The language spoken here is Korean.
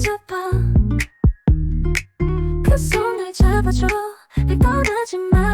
잡아 그 손을 잡아줘. 떠나지 마.